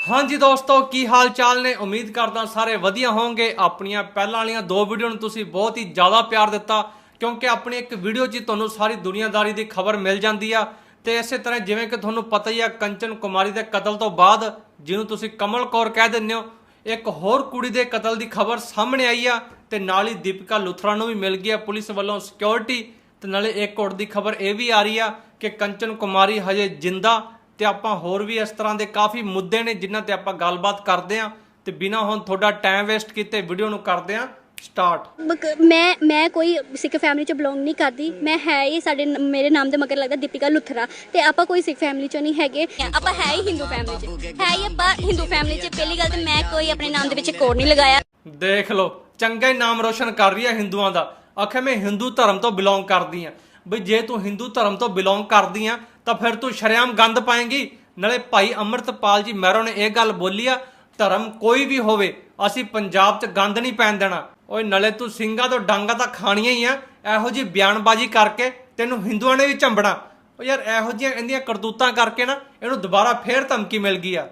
ਹਾਂਜੀ ਦੋਸਤੋ, ਕੀ ਹਾਲ ਚਾਲ ਨੇ? ਉਮੀਦ ਕਰਦਾ ਸਾਰੇ ਵਧੀਆ ਹੋਵੋਗੇ ਆਪਣੀਆਂ ਪਹਿਲਾਂ ਵਾਲੀਆਂ ਦੋ ਵੀਡੀਓ ਨੂੰ ਤੁਸੀਂ ਬਹੁਤ ਹੀ ਜ਼ਿਆਦਾ ਪਿਆਰ ਦਿੱਤਾ, ਕਿਉਂਕਿ ਆਪਣੀ ਇੱਕ ਵੀਡੀਓ 'ਚ ਹੀ ਤੁਹਾਨੂੰ ਸਾਰੀ ਦੁਨੀਆਦਾਰੀ ਦੀ ਖਬਰ ਮਿਲ ਜਾਂਦੀ ਆ। ਤੇ ਇਸੇ ਤਰ੍ਹਾਂ ਜਿਵੇਂ ਕਿ ਤੁਹਾਨੂੰ ਪਤਾ ਹੀ ਆ, ਕੰਚਨ ਕੁਮਾਰੀ ਦੇ ਕਤਲ ਤੋਂ ਬਾਅਦ ਜਿਹਨੂੰ ਤੁਸੀਂ ਕਮਲ ਕੌਰ ਕਹਿ ਦਿੰਦੇ ਹੋ, ਇੱਕ ਹੋਰ ਕੁੜੀ ਦੇ ਕਤਲ ਦੀ ਖਬਰ ਸਾਹਮਣੇ ਆਈ ਆ ਤੇ ਨਾਲ ਹੀ ਦੀਪਿਕਾ ਲੁਥਰਾ ਨੂੰ ਵੀ ਮਿਲ ਗਈ ਆ ਪੁਲਿਸ ਵੱਲੋਂ ਸਿਕਿਉਰਿਟੀ ਤੇ ਨਾਲੇ ਇੱਕ ਹੋਰ ਦੀ ਖਬਰ ਇਹ ਵੀ ਆ ਰਹੀ ਆ ਕਿ ਕੰਚਨ ਕੁਮਾਰੀ ਹਜੇ ਜਿੰਦਾ ਤੇ ਆਪਾਂ ਹੋਰ ਵੀ ਇਸ ਤਰ੍ਹਾਂ ਦੇ ਕਾਫੀ ਮੁੱਦੇ ਨੇ ਜਿਨ੍ਹਾਂ ਤੇ ਆਪਾਂ ਗੱਲਬਾਤ ਕਰਦੇ ਆਂ ਤੇ ਬਿਨਾਂ ਹੁਣ ਤੁਹਾਡਾ ਟਾਈਮ ਵੇਸਟ ਕੀਤੇ ਵੀਡੀਓ ਨੂੰ ਕਰਦੇ ਆਂ ਸਟਾਰਟ ਮੈਂ ਮੈਂ ਕੋਈ ਸਿੱਖ ਫੈਮਿਲੀ ਚ ਬਿਲੋਂਗ ਨਹੀਂ ਕਰਦੀ। ਮੈਂ ਹੈ ਹੀ ਸਾਡੇ ਮੇਰੇ ਨਾਮ ਦੇ ਮਗਰ ਲੱਗਦਾ ਦੀਪਿਕਾ ਲੁਥਰਾ। ਤੇ ਆਪਾਂ ਕੋਈ ਸਿੱਖ ਫੈਮਿਲੀ ਚੋਂ ਨਹੀਂ ਹੈਗੇ। ਆਪਾਂ ਹੈ ਹੀ ਹਿੰਦੂ ਫੈਮਿਲੀ ਚ। ਹੈ ਹੀ ਆਪਾਂ ਹਿੰਦੂ ਫੈਮਿਲੀ ਚ। ਪਹਿਲੀ ਗੱਲ ਤੇ ਮੈਂ ਕੋਈ ਆਪਣੇ ਨਾਮ ਦੇ ਵਿੱਚ ਕੋਡ ਨਹੀਂ ਲਗਾਇਆ। ਦੇਖ ਲਓ ਚੰਗਾ ਹੀ ਨਾਮ ਰੋਸ਼ਨ ਕਰ ਰਹੀ ਹੈ ਹਿੰਦੂਆਂ ਦਾ। ਆਖੇ ਮੈਂ ਹਿੰਦੂ ਧਰਮ ਤੋਂ ਬਿਲੋਂਗ ਕਰਦੀ ਆ। ਬਈ ਜੇ ਤੂੰ ਹਿੰਦੂ ਧਰਮ ਤੋਂ ਬਿਲੋਂਗ ਕਰਦੀ ਆ ਤਾਂ ਫਿਰ ਤੂੰ ਸ਼ਰੇਆਮ ਗੰਦ ਪਾਏਂਗੀ। ਨਾਲੇ ਭਾਈ ਅੰਮ੍ਰਿਤਪਾਲ ਜੀ ਮੈਰੋ ਨੇ ਇਹ ਗੱਲ ਬੋਲੀ ਆ, ਧਰਮ ਕੋਈ ਵੀ ਹੋਵੇ, ਅਸੀਂ ਪੰਜਾਬ 'ਚ ਗੰਦ ਨਹੀਂ ਪੈਣ ਦੇਣਾ। ਓਏ ਨਾਲੇ ਤੂੰ ਸਿੰਘਾਂ ਤੋਂ ਡਾਂਗਾ ਤਾਂ ਖਾਣੀਆਂ ਹੀ ਆ, ਇਹੋ ਜੀ ਬਿਆਨਬਾਜ਼ੀ ਕਰਕੇ ਤੈਨੂੰ ਹਿੰਦੂਆਂ ਨੇ ਵੀ ਝੰਬਣਾ। ਓ ਯਾਰ ਇਹੋ ਜਿਹੀਆਂ ਇਹਦੀਆਂ ਕਰਤੂਤਾਂ ਕਰਕੇ ਨਾ, ਇਹਨੂੰ ਦੁਬਾਰਾ ਫੇਰ ਧਮਕੀ ਮਿਲ ਗਈ ਆ।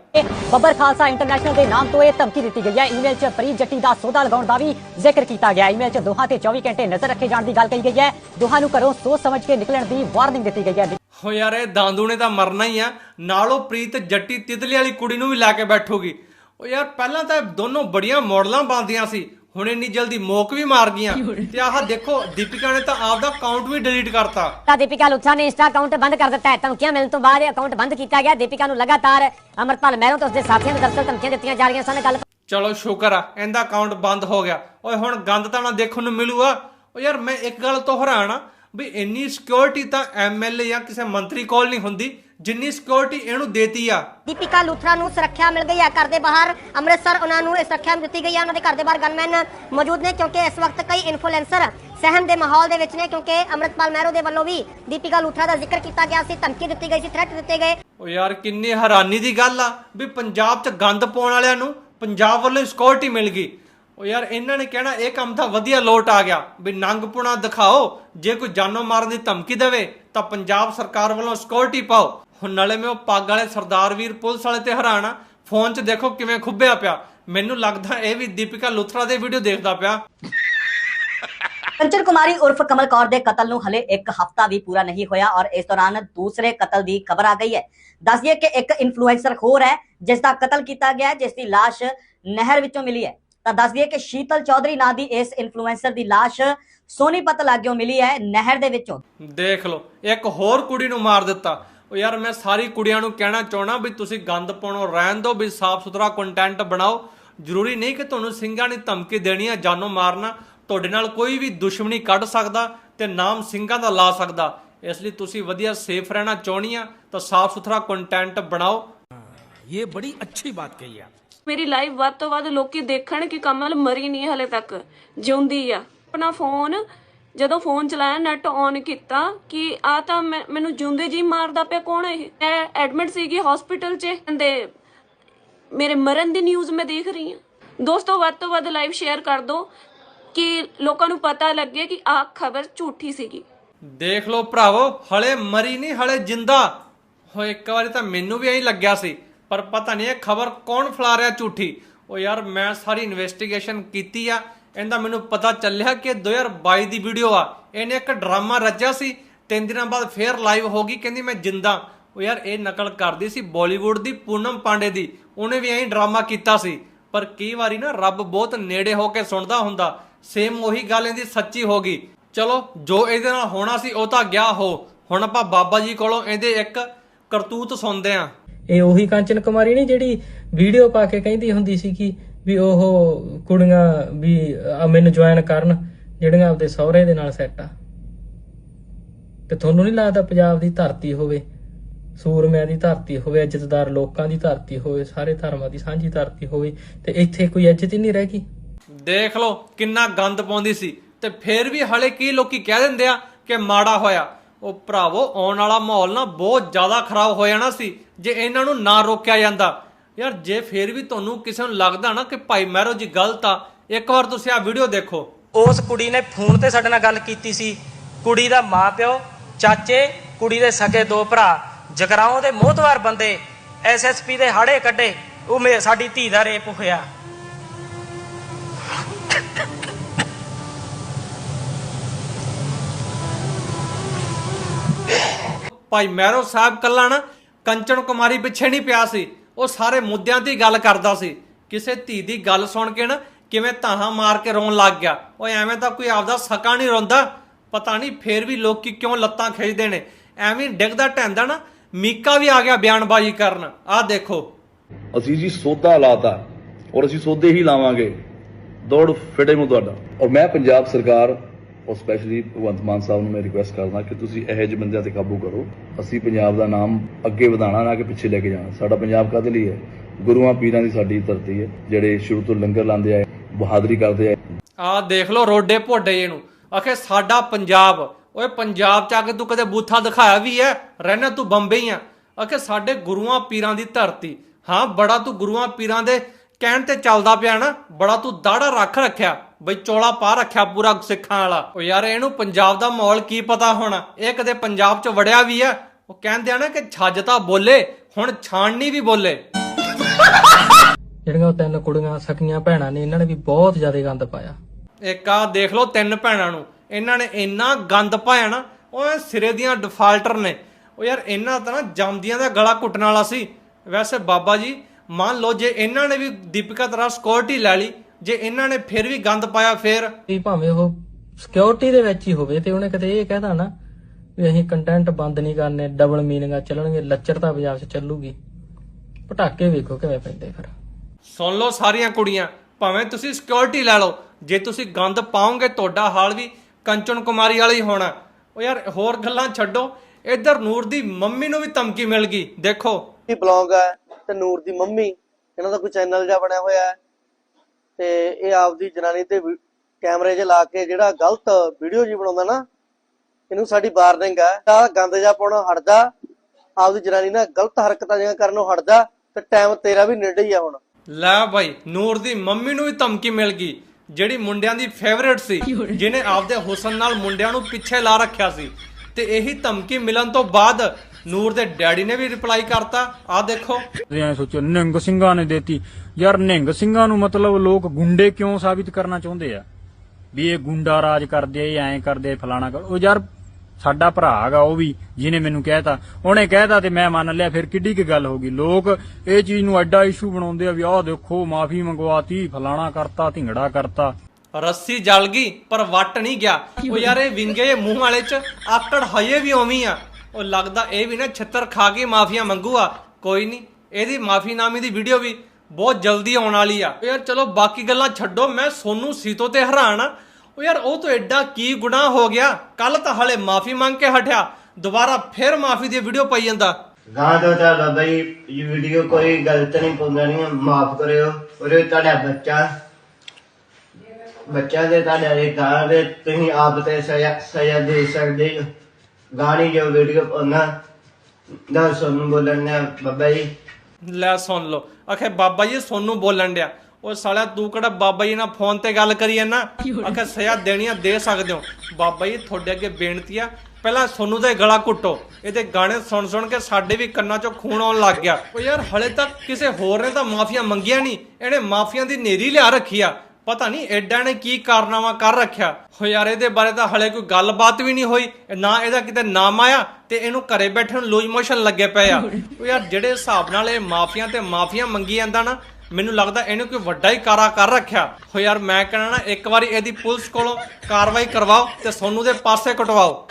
ਬੱਬਰ ਖਾਲਸਾ ਇੰਟਰਨੈਸ਼ਨਲ ਦੇ ਨਾਮ ਤੋਂ ਇਹ ਧਮਕੀ ਦਿੱਤੀ ਗਈ ਹੈ ਈਮੇਲ 'ਚ ਪ੍ਰੀਤ ਜੱਟੀ ਦਾ ਸੌਦਾ ਲਗਾਉਣ ਦਾ ਵੀ ਜ਼ਿਕਰ ਕੀਤਾ ਗਿਆ। ਈਮੇਲ 'ਚ ਦੋਹਾਂ ਤੇ 24 ਘੰਟੇ ਨਜ਼ਰ ਰੱਖੇ ਜਾਣ ਦੀ ਗੱਲ ਕਹੀ ਗਈ ਹੈ। ਦੋਹਾਂ ਨੂੰ ਘਰੋਂ ਸੋਚ ਸਮਝ ਕੇ ਨਿਕਲਣ ਦੀ ਵਾਰਨਿੰਗ ਦਿੱਤੀ ਗਈ ਹੈ। ਹੋ ਯਾਰ ਇਹ ਦਾਂਦੂ ਨੇ ਤਾਂ ਮਰਨਾ ਹੀ ਆ। ਨਾਲੋਂ ਪ੍ਰੀਤ ਜੱਟੀ ਤਿਤਲੀ ਵਾਲੀ ਕੁੜੀ ਨੂੰ ਵੀ ਲੈ ਕੇ ਬੈਠੂਗੀ। ਉਹ ਯਾਰ ਪਹਿਲਾਂ ਤਾਂ ਦੋਨੋਂ ਬੜੀਆਂ ਮਾਡਲਾਂ ਬਣਦੀਆਂ ਸੀ। ਹੁਣ ਇੰਨੀ ਜਲਦੀ ਮੋਕ ਵੀ ਮਾਰ ਗਈਆਂ। ਤੇ ਆਹ ਦੇਖੋ ਦੀਪਿਕਾ ਨੇ ਤਾਂ ਆਪਦਾ ਅਕਾਊਂਟ ਵੀ ਡਿਲੀਟ ਕਰਤਾ। ਤਾਂ ਦੀਪਿਕਾ ਲੁਥਰਾ ਨੇ ਇੰਸਟਾ ਅਕਾਊਂਟ ਬੰਦ ਕਰ ਦਿੱਤਾ ਹੈ। ਧਮਕੀਆਂ ਮਿਲਣ ਤੋਂ ਬਾਅਦ ਇਹ ਅਕਾਊਂਟ ਬੰਦ ਕੀਤਾ ਗਿਆ। ਦੀਪਿਕਾ ਨੂੰ ਲਗਾਤਾਰ ਅਮਰਪਾਲ ਮਹਿਰੋਂ ਤੇ ਉਸਦੇ ਸਾਥੀਆਂ ਨੂੰ ਦਰਸਲ ਧਮਕੀਆਂ ਦਿੱਤੀਆਂ ਜਾ ਰਹੀਆਂ ਸਨ। ਗੱਲ ਚਲੋ ਸ਼ੁਕਰ ਆ ਇਹਦਾ ਅਕਾਊਂਟ ਬੰਦ ਹੋ ਗਿਆ। ਓਏ ਹੁਣ ਗੰਦ ਤਾਂ ਨਾ ਦੇਖਣ ਨੂੰ ਮਿਲੂਗਾ। ਓ ਯਾਰ ਮੈਂ ਇੱਕ ਗੱਲ ਤੋਂ ਹੈਰਾਨ ਆ। ਵੀ ਇੰਨੀ ਸਿਕਿਉਰਿਟੀ ਤਾਂ ਐਮਐਲਏ ਜਾਂ ਕਿਸੇ ਮੰਤਰੀ ਕੋਲ ਨਹੀਂ ਹੁੰਦੀ ਜਿੰਨੀ ਸਿਕਿਉਰਿਟੀ ਇਹਨੂੰ ਦੇਤੀ ਆ। ਦੀਪਿਕਾ ਲੁਥਰਾ ਨੂੰ ਸੁਰੱਖਿਆ ਮਿਲ ਗਈ ਹੈ ਘਰ ਦੇ ਬਾਹਰ। ਅੰਮ੍ਰਿਤਸਰ ਉਹਨਾਂ ਨੂੰ ਇਹ ਸੁਰੱਖਿਆ ਦਿੱਤੀ ਗਈ ਹੈ ਉਹਨਾਂ ਦੇ ਘਰ ਦੇ ਬਾਹਰ ਗਨਮੈਨ ਮੌਜੂਦ ਨੇ ਕਿਉਂਕਿ ਇਸ ਵਕਤ ਕਈ ਇਨਫਲੂਐਂਸਰ ਸਹਿਮ ਦੇ ਮਾਹੌਲ ਦੇ ਵਿੱਚ ਨੇ ਕਿਉਂਕਿ ਅੰਮ੍ਰਿਤਪਾਲ ਮਹਿਰੋ ਦੇ ਵੱਲੋਂ ਵੀ ਦੀਪਿਕਾ ਲੁਥਰਾ ਦਾ ਜ਼ਿਕਰ ਕੀਤਾ ਗਿਆ ਸੀ ਧਮਕੀ ਦਿੱਤੀ ਗਈ ਸੀ ਥ੍ਰੈਟ ਦਿੱਤੇ ਗਏ। ਓ ਯਾਰ ਕਿੰਨੀ ਹੈਰਾਨੀ ਦੀ ਗੱਲ ਆ ਵੀ ਪੰਜਾਬ 'ਚ ਗੰਦ ਪਾਉਣ ਵਾਲਿਆਂ ਨੂੰ ਪੰਜਾਬ ਵੱਲੋਂ ਸਿਕਿਉਰਿਟੀ ਮਿਲ ਗਈ। ਓ ਯਾਰ ਇਹਨਾਂ ਨੇ ਕਹਿਣਾ, ਇਹ ਕੰਮ ਤਾਂ ਵਧੀਆ ਲੋਟ ਆ ਗਿਆ, ਵੀ ਨੰਗਪੁਣਾ ਦਿਖਾਓ, ਜੇ ਕੋਈ ਜਾਨੋਂ ਮਾਰਨ ਦੀ ਧਮਕੀ ਦੇਵੇ, ਤਾਂ ਪੰਜਾਬ ਸਰਕਾਰ ਵੱਲੋਂ ਸਿਕਿਉਰਿਟੀ ਪਾਓ। ਹੁਣ ਨਾਲੇ ਮੈਂ ਉਹ ਪੱਗ ਵਾਲੇ ਸਰਦਾਰ ਵੀਰ ਪੁਲਿਸ ਵਾਲੇ ਤੇ ਹੈਰਾਨ ਫੋਨ 'ਚ ਦੇਖੋ ਕਿਵੇਂ ਖੁੱਬਿਆ ਪਿਆ। ਮੈਨੂੰ ਲੱਗਦਾ ਇਹ ਵੀ ਦੀਪਿਕਾ ਲੁਥਰਾ ਦੇ ਵੀਡੀਓ ਦੇਖਦਾ ਪਿਆ। ਕੰਚਨ ਕੁਮਾਰੀ ਉਰਫ ਕਮਲ ਕੌਰ ਦੇ ਕਤਲ ਨੂੰ ਹਲੇ ਇੱਕ ਹਫਤਾ ਵੀ ਪੂਰਾ ਨਹੀਂ ਹੋਇਆ ਔਰ ਇਸ ਦੌਰਾਨ ਦੂਸਰੇ ਕਤਲ ਦੀ ਖਬਰ ਆ ਗਈ ਹੈ। ਦੱਸਦੀਏ ਕਿ ਇੱਕ ਇਨਫਲੂਐਂਸਰ ਹੋਰ ਹੈ ਜਿਸ ਦਾ ਕਤਲ ਕੀਤਾ ਗਿਆ ਜਿਸ ਦੀ ਲਾਸ਼ ਨਹਿਰ ਵਿੱਚੋਂ ਮਿਲੀ ਹੈ। ਤਾਂ ਦੱਸ ਦਈਏ ਕਿ ਸ਼ੀਤਲ ਚੌਧਰੀ ਨਾਂ ਦੀ ਇਸ ਇਨਫਲੂਐਂਸਰ ਦੀ লাশ ਸੋਨੀਪਤ ਲਾਗਿਓ ਮਿਲੀ ਹੈ ਨਹਿਰ ਦੇ ਵਿੱਚੋਂ। ਦੇਖ ਲਓ ਇੱਕ ਹੋਰ ਕੁੜੀ ਨੂੰ ਮਾਰ ਦਿੱਤਾ। ਉਹ ਯਾਰ ਮੈਂ ਸਾਰੀ ਕੁੜੀਆਂ ਨੂੰ ਕਹਿਣਾ ਚਾਹਣਾ ਵੀ ਤੁਸੀਂ ਗੰਦ ਪਾਉਣੋਂ ਰਹਿਣ ਦਿਓ ਵੀ ਸਾਫ਼ ਸੁਥਰਾ ਕੰਟੈਂਟ ਬਣਾਓ। ਜ਼ਰੂਰੀ ਨਹੀਂ ਕਿ ਤੁਹਾਨੂੰ ਸਿੰਘਾਂ ਨੇ ਧਮਕੀ ਦੇਣੀ ਹੈ ਜਾਨੋਂ ਮਾਰਨਾ। ਤੁਹਾਡੇ ਨਾਲ ਕੋਈ ਵੀ ਦੁਸ਼ਮਣੀ ਕੱਢ ਸਕਦਾ ਤੇ ਨਾਮ ਸਿੰਘਾਂ ਦਾ ਲਾ ਸਕਦਾ। ਇਸ ਲਈ ਤੁਸੀਂ ਵਧੀਆ ਸੇਫ ਰਹਿਣਾ ਚਾਹੁੰਦੀ ਆ ਤਾਂ ਸਾਫ਼ ਸੁਥਰਾ ਕੰਟੈਂਟ ਬਣਾਓ ਇਹ ਬੜੀ ਅੱਛੀ ਬਾਤ ਕਹੀ ਆ। ਮੇਰੀ ਲਾਈਵ ਵੱਧ ਤੋਂ ਵੱਧ ਲੋਕੀ ਦੇਖਣ ਕਿ ਕਮਲ ਮਰੀ ਨਹੀਂ ਹਲੇ ਤੱਕ, ਜਿਉਂਦੀ ਆ। ਆਪਣਾ ਫੋਨ ਜਦੋਂ ਫੋਨ ਚਲਾਇਆ ਨੈਟ ਔਨ ਕੀਤਾ ਕਿ ਆ ਤਾਂ ਮੈਨੂੰ ਜਿਉਂਦੇ ਜੀ ਮਾਰਦਾ ਪਿਆ ਕੌਣ ਇਹ? ਮੈਂ ਐਡਮਿਟ ਸੀਗੀ ਹਸਪੀਟਲ 'ਚ ਤੇ ਮੇਰੇ ਮਰਨ ਦੀ ਨਿਊਜ਼ ਮੈਂ ਦੇਖ ਰਹੀ ਹਾਂ। ਦੋਸਤੋ, ਵੱਧ ਤੋਂ ਵੱਧ ਲਾਈਵ ਸ਼ੇਅਰ ਕਰ ਦਿਓ ਕਿ ਲੋਕਾਂ ਨੂੰ ਪਤਾ ਲੱਗੇ ਕਿ ਆਹ ਖਬਰ ਝੂਠੀ ਸੀਗੀ। ਦੇਖ ਲਓ ਭਰਾਵੋ, ਹਲੇ ਮਰੀ ਨਹੀਂ, ਹਲੇ ਜਿੰਦਾ। ਹੋ ਇੱਕ ਵਾਰੀ ਤਾਂ ਮੈਨੂੰ ਵੀ ਐਂ ਲੱਗਿਆ ਸੀ। ਪਰ ਪਤਾ ਨਹੀਂ ਇਹ ਖਬਰ ਕੌਣ ਫੈਲਾ ਰਿਹਾ ਝੂਠੀ। ਉਹ ਯਾਰ ਮੈਂ ਸਾਰੀ ਇਨਵੈਸਟੀਗੇਸ਼ਨ ਕੀਤੀ ਆ। ਇਹਦਾ ਮੈਨੂੰ ਪਤਾ ਚੱਲਿਆ ਕਿ 2022 ਦੀ ਵੀਡੀਓ ਆ। ਇਹਨੇ ਇੱਕ ਡਰਾਮਾ ਰਚਿਆ ਸੀ। ਤਿੰਨ ਦਿਨਾਂ ਬਾਅਦ ਫੇਰ ਲਾਈਵ ਹੋ ਗਈ। ਕਹਿੰਦੀ ਮੈਂ ਜਿੰਦਾ। ਉਹ ਯਾਰ ਇਹ ਨਕਲ ਕਰਦੀ ਸੀ ਬਾਲੀਵੁੱਡ ਦੀ ਪੂਨਮ ਪਾਂਡੇ ਦੀ। ਉਹਨੇ ਵੀ ਐਂ ਡਰਾਮਾ ਕੀਤਾ ਸੀ। ਪਰ ਕਈ ਵਾਰੀ ਨਾ ਰੱਬ ਬਹੁਤ ਨੇੜੇ ਹੋ ਕੇ ਸੁਣਦਾ ਹੁੰਦਾ। ਸੇਮ ਉਹੀ ਗੱਲ ਇਹਦੀ ਸੱਚੀ ਹੋ ਗਈ। ਚਲੋ, ਜੋ ਇਹਦੇ ਨਾਲ ਹੋਣਾ ਸੀ, ਉਹ ਤਾਂ ਗਿਆ ਹੋ। ਹੁਣ ਆਪਾਂ ਬਾਬਾ ਜੀ ਕੋਲੋਂ ਇਹਦੇ ਇੱਕ ਕਰਤੂਤ ਸੁਣਦੇ ਆਂ। ਇਹ ਉਹੀ ਕਾਂਚਨ ਕੁਮਾਰੀ ਨਹੀਂ ਜਿਹੜੀ ਵੀਡੀਓ ਪਾ ਕੇ ਕਹਿੰਦੀ ਹੁੰਦੀ ਸੀ ਕਿ ਵੀ ਉਹ ਕੁੜੀਆਂ ਵੀ ਮੈਨੂੰ ਜੁਆਇਨ ਕਰਨ, ਜਿਹੜੀਆਂ ਆਪਦੇ ਸਹੁਰੇ ਦੇ ਨਾਲ ਸੈੱਟ ਆ। ਤੇ ਤੁਹਾਨੂੰ ਨਹੀਂ ਲੱਗਦਾ ਪੰਜਾਬ ਦੀ ਧਰਤੀ ਹੋਵੇ, ਸੂਰਮਿਆਂ ਦੀ ਧਰਤੀ ਹੋਵੇ, ਇੱਜ਼ਤਦਾਰ ਲੋਕਾਂ ਦੀ ਧਰਤੀ ਹੋਵੇ, ਸਾਰੇ ਧਰਮਾਂ ਦੀ ਸਾਂਝੀ ਧਰਤੀ ਹੋਵੇ, ਤੇ ਇੱਥੇ ਕੋਈ ਇੱਜ਼ਤ ਹੀ ਨਹੀਂ ਰਹਿ ਗਈ? ਦੇਖ ਲਓ ਕਿੰਨਾ ਗੰਦ ਪਾਉਂਦੀ ਸੀ। ਤੇ ਫੇਰ ਵੀ ਹਲੇ ਕੀ ਲੋਕੀ ਕਹਿ ਦਿੰਦੇ ਆ ਕਿ ਮਾੜਾ ਹੋਇਆ। ਉਹ ਭਰਾਵੋ, ਆਉਣ ਵਾਲਾ ਮਾਹੌਲ ਨਾ ਬਹੁਤ ਜ਼ਿਆਦਾ ਖਰਾਬ ਹੋ ਜਾਣਾ ਸੀ। ਜੇ ਇਹਨਾਂ ਨੂੰ ਨਾ ਰੋਕਿਆ ਜਾਂਦਾ। ਯਾਰ ਜੇ ਫੇਰ ਵੀ ਤੁਹਾਨੂੰ ਕਿਸੇ ਨੂੰ ਲੱਗਦਾ ਨਾ ਕਿ ਭਾਈ ਮਹਿਰੋ ਜੀ ਗਲਤ ਆ ਇੱਕ ਵਾਰ ਤੁਸੀਂ ਆ ਵੀਡੀਓ ਦੇਖੋ। ਉਸ ਕੁੜੀ ਨੇ ਫੋਨ ਤੇ ਸਾਡੇ ਨਾਲ ਗੱਲ ਕੀਤੀ ਸੀ। ਕੁੜੀ ਦਾ ਮਾਪਿਓ ਚਾਚੇ ਕੁੜੀ ਦੇ ਸਕੇ ਦੋ ਭਰਾ ਜਗਰਾਉਂ ਦੇ ਮੋਹਤਵਾਰ ਬੰਦੇ ਐਸਐਸਪੀ ਦੇ ਹਾੜੇ ਕੱਢੇ ਉਹ ਮੇ ਸਾਡੀ ਧੀ ਦਾ ਰੇਪ ਹੋਇਆ। ਭਾਈ ਮਹਿਰੋ ਸਾਹਿਬ ਕੱਲਾ ਨਾ ਕੰਚਨ ਕੁਮਾਰੀ ਪਿੱਛੇ ਨਹੀਂ ਪਿਆ ਸੀ। ਉਹ ਸਾਰੇ ਮੁੱਦਿਆਂ ਤੇ ਗੱਲ ਕਰਦਾ ਸੀ। ਕਿਸੇ ਧੀ ਦੀ ਗੱਲ ਸੁਣ ਕੇ ਨਾ ਕਿਵੇਂ ਤਾਹਾਂ ਮਾਰ ਕੇ ਰੋਣ ਲੱਗ ਗਿਆ। ਓਏ ਐਵੇਂ ਤਾਂ ਕੋਈ ਆਪਦਾ ਸਕਾ ਨਹੀਂ ਰੋਂਦਾ। ਪਤਾ ਨਹੀਂ ਫੇਰ ਵੀ ਲੋਕੀ ਕਿਉਂ ਲੱਤਾਂ ਖਿੱਚਦੇ ਨੇ। ਐਵੇਂ ਡਿੱਗਦਾ ਟੈਂਦਾ ਨਾ, ਮੀਕਾ ਵੀ ਆ ਗਿਆ ਬਿਆਨਬਾਜ਼ੀ ਕਰਨ। ਆਹ ਦੇਖੋ। ਅਸੀਂ ਜੀ ਸੌਦਾ ਲਾਤਾ ਔਰ ਅਸੀਂ ਸੌਦੇ ਹੀ ਲਾਵਾਂਗੇ। ਦੌੜ ਫਿਟੇ ਨੂੰ ਤੁਹਾਡਾ। ਔਰ ਮੈਂ ਪੰਜਾਬ ਸਰਕਾਰ ਔਰ ਸਪੈਸ਼ਲੀ ਭਗਵੰਤ ਮਾਨ ਸਾਹਿਬ ਨੂੰ ਮੈਂ ਰਿਕੁਐਸਟ ਕਰਦਾ ਕਿ ਤੁਸੀਂ ਇਹੋ ਜਿਹੇ ਬੰਦਿਆਂ ਤੇ ਕਾਬੂ ਕਰੋ। ਅਸੀਂ ਪੰਜਾਬ ਦਾ ਨਾਮ ਅੱਗੇ ਵਧਾਉਣਾ, ਨਾ ਕਿ ਪਿੱਛੇ ਲੈ ਕੇ ਜਾਣਾ। ਸਾਡਾ ਪੰਜਾਬ ਕਾਹਦੇ ਲਈ ਹੈ? ਗੁਰੂਆਂ ਪੀਰਾਂ ਦੀ ਸਾਡੀ ਧਰਤੀ ਹੈ, ਜਿਹੜੇ ਸ਼ੁਰੂ ਤੋਂ ਲੰਗਰ ਲਾਉਂਦੇ ਆਏ, ਬਹਾਦਰੀ ਕਰਦੇ ਆਏ। ਆਹ ਦੇਖ ਲਓ ਰੋਡੇ ਭੋਡੇ ਇਹਨੂੰ। ਆਖੇ, ਸਾਡਾ ਪੰਜਾਬ। ਓਏ, ਪੰਜਾਬ ਚ ਆ ਕੇ ਤੂੰ ਕਦੇ ਬੂਥਾ ਦਿਖਾਇਆ ਵੀ ਹੈ? ਰਹਿਣਾ ਤੂੰ ਬੰਬੇ ਹੀ ਆ। ਆਖੇ, ਸਾਡੇ ਗੁਰੂਆਂ ਪੀਰਾਂ ਦੀ ਧਰਤੀ। ਹਾਂ, ਬੜਾ ਤੂੰ ਗੁਰੂਆਂ ਪੀਰਾਂ ਦੇ ਕਹਿਣ ਤੇ ਚੱਲਦਾ ਪਿਆ ਨਾ, ਬੜਾ ਤੂੰ ਦਾੜਾ ਰੱਖ ਰੱਖਿਆ। ਬਈ ਚੋਲਾ ਪਾ ਰੱਖਿਆ ਪੂਰਾ ਸਿੱਖਾਂ ਵਾਲਾ। ਓ ਯਾਰ ਇਹਨੂੰ ਪੰਜਾਬ ਦਾ ਮਾਹੌਲ ਕੀ ਪਤਾ ਹੋਣਾ? ਇਹ ਕਦੇ ਪੰਜਾਬ ਚ ਵੜਿਆ ਵੀ ਐ ਉਹ ਕਹਿੰਦੇ ਆ ਨਾ ਕਿ ਛੱਜ ਤਾਂ ਬੋਲੇ ਹੁਣ ਛਾਣਨੀ ਵੀ ਬੋਲੇ। ਜਿਹੜੀਆਂ ਉਹ ਤਿੰਨ ਕੁੜੀਆਂ ਸਕੀਆਂ ਭੈਣਾਂ ਨੇ ਇਹਨਾਂ ਨੇ ਵੀ ਬਹੁਤ ਜ਼ਿਆਦਾ ਗੰਦ ਪਾਇਆ। ਇੱਕ ਆ ਦੇਖ ਲਓ ਤਿੰਨ ਭੈਣਾਂ ਨੂੰ। ਇਹਨਾਂ ਨੇ ਇੰਨਾ ਗੰਦ ਪਾਇਆ ਨਾ ਉਹ ਸਿਰੇ ਦੀਆਂ ਡਿਫਾਲਟਰ ਨੇ। ਉਹ ਯਾਰ ਇਹਨਾਂ ਤਾਂ ਨਾ ਜੰਮਦੀਆਂ ਦਾ ਗਲਾ ਘੁੱਟਣ ਵਾਲਾ ਸੀ। ਵੈਸੇ ਬਾਬਾ ਜੀ ਮੰਨ ਲਓ ਜੇ ਇਹਨਾਂ ਨੇ ਵੀ ਦੀਪਿਕਾ ਤਰ੍ਹਾਂ ਸਿਕਿਉਰਿਟੀ ਲੈ ਲਈ ਜੇ ਇਹਨਾਂ ਨੇ ਫਿਰ ਵੀ ਗੰਦ ਪਾਇਆ ਫਿਰ ਵੀ ਭਾਵੇਂ ਉਹ ਸਿਕਿਉਰਿਟੀ ਦੇ ਵਿੱਚ ਹੀ ਹੋਵੇ ਤੇ ਉਹਨੇ ਕਦੇ ਇਹ ਕਹਿਦਾ ਨਾ ਵੀ ਅਸੀਂ ਕੰਟੈਂਟ ਬੰਦ ਨਹੀਂ ਕਰਨੇ ਡਬਲ ਮੀਨਿੰਗਾਂ ਚੱਲਣਗੇ ਲੱਚਰਤਾ ਪੰਜਾਬ 'ਚ ਚੱਲੂਗੀ। ਪਟਾਕੇ ਵੇਖੋ ਕਿਵੇਂ ਪੈਂਦੇ ਫਿਰ। ਸੁਣ ਲਓ ਸਾਰੀਆਂ ਕੁੜੀਆਂ ਭਾਵੇਂ ਤੁਸੀਂ ਸਿਕਿਉਰਿਟੀ ਲੈ ਲਓ ਜੇ ਤੁਸੀਂ ਗੰਦ ਪਾਓਗੇ ਤੁਹਾਡਾ ਹਾਲ ਵੀ ਕੰਚਨ ਕੁਮਾਰੀ ਵਾਲਾ ਹੀ ਹੋਣਾ। ਉਹ ਯਾਰ ਹੋਰ ਗੱਲਾਂ ਛੱਡੋ ਇੱਧਰ ਨੂਰ ਦੀ ਮੰਮੀ ਨੂੰ ਵੀ ਧਮਕੀ ਮਿਲ ਗਈ ਦੇਖੋ। ਇਹ ਬਲੌਗ ਹੈ ਤੇ ਨੂਰ ਦੀ ਮੰਮੀ ਇਹਨਾਂ ਦਾ ਕੋਈ ਚੈਨਲ ਜਿਹਾ ਬਣਿਆ ਹੋਇਆ ਹੈ। ਤੇ ਇਹ ਆਪਦੀ ਜਨਾਨੀ ਤੇ ਕੈਮਰੇ 'ਚ ਲਾ ਕੇ ਜਿਹੜਾ ਗਲਤ ਵੀਡੀਓ ਜੀ ਬਣਾਉਂਦਾ ਨਾ ਇਹਨੂੰ ਸਾਡੀ ਵਾਰਨਿੰਗ ਹੈ ਤਾਂ ਗੰਦ ਜਿਹਾ ਪਾਉਣਾ ਹਟ ਜਾ ਆਪਦੀ ਜਨਾਨੀ ਨਾਲ ਗਲਤ ਹਰਕਤਾਂ ਜਿਹੀਆਂ ਕਰਨੋਂ ਹਟ ਜਾ ਤੇ ਟਾਈਮ ਤੇਰਾ ਵੀ ਨੇੜੇ ਹੀ ਆ ਹੁਣ। ਲੈ ਭਾਈ ਨੂਰ ਦੀ ਮੰਮੀ ਨੂੰ ਵੀ ਧਮਕੀ ਮਿਲ ਗਈ ਜਿਹੜੀ ਮੁੰਡਿਆਂ ਦੀ ਫੇਵਰੇਟ ਸੀ ਜਿਹਨੇ ਆਪਦੇ ਹੁਸਨ ਨਾਲ ਮੁੰਡਿਆਂ ਨੂੰ ਪਿੱਛੇ ਲਾ ਰੱਖਿਆ ਸੀ। ਤੇ ਇਹੀ ਧਮਕੀ ਮਿਲਣ ਤੋਂ ਬਾਅਦ ਨੂਰ ਦੇ ਡੈਡੀ ਨੇ ਵੀ ਰਿਪਲਾਈ ਕਰਤਾ। ਆਹ ਦੇਖੋ। ਐ ਸੋਚੋ ਨਿਹੰਗ ਸਿੰਘਾਂ ਨੇ ਦੇਤੀ। ਯਾਰ ਨਿਹੰਗ ਸਿੰਘਾਂ ਨੂੰ ਮਤਲਬ ਲੋਕ ਗੁੰਡੇ ਕਿਉਂ ਸਾਬਿਤ ਕਰਨਾ ਚਾਹੁੰਦੇ ਆ? ਵੀ ਇਹ ਗੁੰਡਾ ਰਾਜ ਕਰਦੇ ਐਂ ਕਰਦੇ ਫਲਾਣਾ ਕਰ ਉਹ ਯਾਰ ਸਾਡਾ ਭਰਾ ਹੈਗਾ ਉਹ ਵੀ ਜਿਹਨੇ ਮੈਨੂੰ ਕਹਿਤਾ। ਉਹਨੇ ਕਹਿਤਾ ਤੇ ਮੈਂ ਮੰਨ ਲਿਆ ਫਿਰ ਕਿੱਡੀ ਕੀ ਗੱਲ ਹੋ ਗਈ? ਲੋਕ ਇਹ ਚੀਜ਼ ਨੂੰ ਐਡਾ ਇਸ਼ੂ ਬਣਾਉਂਦੇ ਆ ਵੀ ਆਹ ਦੇਖੋ ਮਾਫੀ ਮੰਗਵਾਤੀ ਫਲਾਣਾ ਕਰਤਾ ਢਿੰਗੜਾ ਕਰਤਾ। ਰੱਸੀ ਜਲ ਗਈ ਪਰ ਵੱਟ ਨਹੀਂ ਗਿਆ। ਉਹ ਯਾਰ ਇਹ ਵਿੰਗੇ ਮੂੰਹ ਵਾਲੇ ਚ ਆਕੜ ਹਜੇ ਵੀ ਉਵੇਂ ਆ। ਉਹ ਲੱਗਦਾ ਇਹ ਵੀ ਨਾ ਛਿੱਤਰ ਖਾ ਕੇ ਮਾਫੀਆਂ ਮੰਗੂਆ ਕੋਈ ਨਹੀਂ, ਇਹਦੀ ਮਾਫੀਨਾਮੀ ਦੀ ਵੀਡੀਓ ਵੀ ਬਹੁਤ ਜਲਦੀ ਆਉਣ ਵਾਲੀ ਆ। ਯਾਰ ਚਲੋ ਬਾਕੀ ਗੱਲਾਂ ਛੱਡੋ, ਮੈਂ ਸੋਨੂੰ ਸੀਤੋ ਤੇ ਹੈਰਾਨ ਆ। ਉਹ ਯਾਰ ਉਹ ਤੋਂ ਐਡਾ ਕੀ ਗੁਨਾਹ ਹੋ ਗਿਆ? ਕੱਲ ਤਾਂ ਹਲੇ ਮਾਫੀ ਮੰਗ ਕੇ ਹਟਿਆ, ਦੁਬਾਰਾ ਫਿਰ ਮਾਫੀ ਦੀ ਵੀਡੀਓ ਪਾਈ ਜਾਂਦਾ। ਗਾਂ ਤੋਂ ਤੁਹਾਡਾ ਬਈ, ਇਹ ਵੀਡੀਓ ਕੋਈ ਗਲਤ ਨਹੀਂ ਪਾਉਂਦਾ ਮਾਫ ਕਰਿਓ। ਔਰ ਤੁਹਾਡਾ ਬੱਚਾ। ਬੱਚਾ ਦੇ ਤੁਹਾਡਾ ਦੇ ਦੇ ਤੁਸੀਂ ਆਪ ਤੇ ਸਜ਼ਾ ਸਜ਼ਾ ਦੇ ਸਕਦੇ ਹੋ। ਗਾਣੀ ਜੋ ਵੀਡੀਓ ਪਾਉਣਾ, ਨਾ ਸਾਨੂੰ ਬੋਲਣ ਨੇ ਬੱਬਾ ਜੀ। ਲੈ ਸੁਣ ਲਓ। ਆਖੇ, ਬਾਬਾ ਜੀ ਸੋਨੂੰ ਬੋਲਣ ਡਿਆ। ਉਹ ਸਾਲਿਆ, ਤੂੰ ਕਿਹੜਾ ਬਾਬਾ ਜੀ ਨਾਲ ਫੋਨ ਤੇ ਗੱਲ ਕਰੀ ਨਾ ਆਖੇ ਸਜ਼ਾ ਦੇਣੀਆਂ ਦੇ ਸਕਦੇ ਹੋ। ਬਾਬਾ ਜੀ, ਤੁਹਾਡੇ ਅੱਗੇ ਬੇਨਤੀ ਆ, ਪਹਿਲਾਂ ਸੋਨੂੰ ਦਾ ਗਲਾ ਘੁੱਟੋ। ਇਹਦੇ ਗਾਣੇ ਸੁਣ ਸੁਣ ਕੇ ਸਾਡੇ ਵੀ ਕੰਨਾਂ 'ਚੋਂ ਖੂਨ ਆਉਣ ਲੱਗ ਗਿਆ। ਉਹ ਯਾਰ, ਹਲੇ ਤੱਕ ਕਿਸੇ ਹੋਰ ਨੇ ਤਾਂ ਮਾਫੀਆਂ ਮੰਗੀਆਂ ਨਹੀਂ। ਇਹਨੇ ਮਾਫੀਆਂ ਦੀ ਨੇਰੀ ਲਿਆ ਰੱਖੀ ਆ। ਪਤਾ ਨਹੀਂ ਐਡਾ ਨੇ ਕੀ ਕਾਰਨਾਮਾ ਕਰ ਰੱਖਿਆ। ਹੋ ਯਾਰ ਇਹਦੇ ਬਾਰੇ ਤਾਂ ਹਲੇ ਕੋਈ ਗੱਲਬਾਤ ਵੀ ਨਹੀਂ ਹੋਈ, ਨਾ ਇਹਦਾ ਕਿਤੇ ਨਾਮ ਆਇਆ ਤੇ ਇਹਨੂੰ ਘਰੇ ਬੈਠੇ ਨੂੰ ਲੂਜ਼ ਮੋਸ਼ਨ ਲੱਗੇ ਪਏ ਆ। ਉਹ ਯਾਰ ਜਿਹੜੇ ਹਿਸਾਬ ਨਾਲ ਇਹ ਮਾਫੀਆਂ ਤੇ ਮਾਫੀਆਂ ਮੰਗੀ ਜਾਂਦਾ ਨਾ, ਮੈਨੂੰ ਲੱਗਦਾ ਇਹਨੂੰ ਕੋਈ ਵੱਡਾ ਹੀ ਕਾਰਾ ਕਰ ਰੱਖਿਆ। ਹੋ ਯਾਰ ਮੈਂ ਕਹਿਣਾ ਨਾ, ਇੱਕ ਵਾਰੀ ਇਹਦੀ ਪੁਲਿਸ ਕੋਲੋਂ ਕਾਰਵਾਈ ਕਰਵਾਓ ਤੇ ਸੋਨੂੰ ਦੇ ਪਾਸੇ ਕਟਵਾਓ।